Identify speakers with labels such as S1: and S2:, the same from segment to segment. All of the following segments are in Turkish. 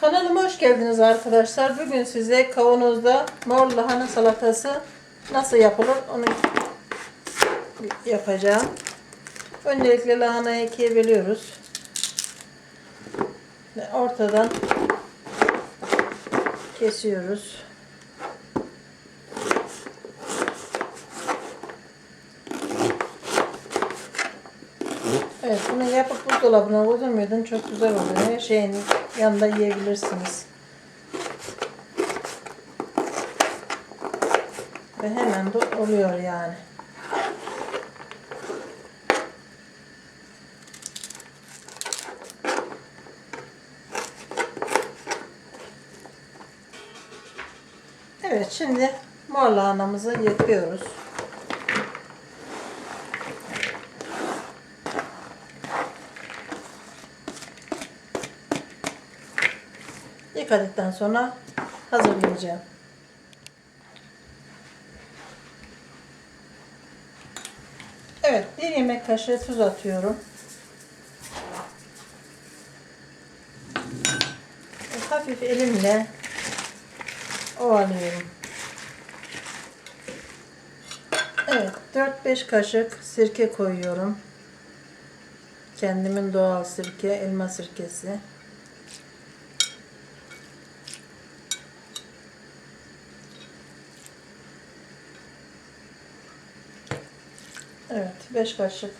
S1: Kanalıma hoş geldiniz arkadaşlar. Bugün size kavanozda mor lahana salatası nasıl yapılır onu yapacağım. Öncelikle lahanayı ikiye bölüyoruz. Ve ortadan kesiyoruz. Evet bunu yapıp buzdolabına koydurmuyordun çok güzel oluyor. Her şeyin yanında yiyebilirsiniz. Ve hemen de oluyor yani. Evet şimdi mor lahanamızı yıkıyoruz. Yıkadıktan sonra hazırlayacağım. Evet, bir yemek kaşığı tuz atıyorum. Hafif elimle ovalıyorum. Evet, 4-5 kaşık sirke koyuyorum. Kendimin doğal sirke, elma sirkesi. Evet, 5 kaşık.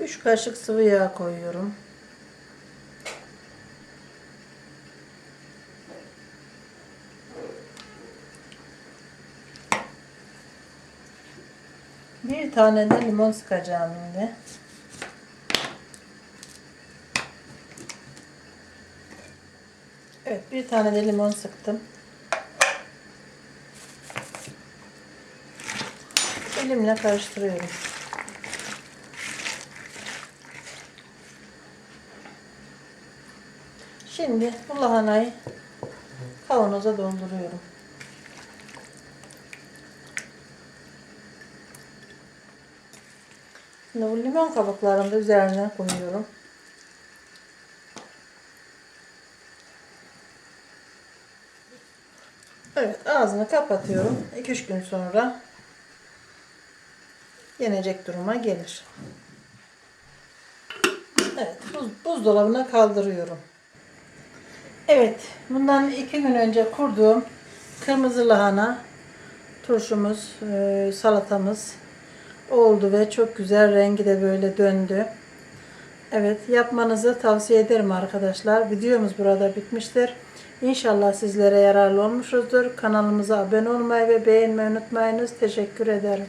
S1: Üç kaşık sıvı yağ koyuyorum. Bir tane de limon sıkacağım şimdi. Evet, bir tane de limon sıktım. Elimle karıştırıyorum. Şimdi bu lahanayı kavanoza dolduruyorum. Şimdi bu limon kabuklarını da üzerine koyuyorum. Evet ağzını kapatıyorum. 2-3 gün sonra yenecek duruma gelir. Evet buz, buzdolabına kaldırıyorum. Evet bundan 2 gün önce kurduğum kırmızı lahana turşumuz, e, salatamız oldu ve çok güzel rengi de böyle döndü. Evet yapmanızı tavsiye ederim arkadaşlar. Videomuz burada bitmiştir. İnşallah sizlere yararlı olmuşuzdur. Kanalımıza abone olmayı ve beğenmeyi unutmayınız. Teşekkür ederim.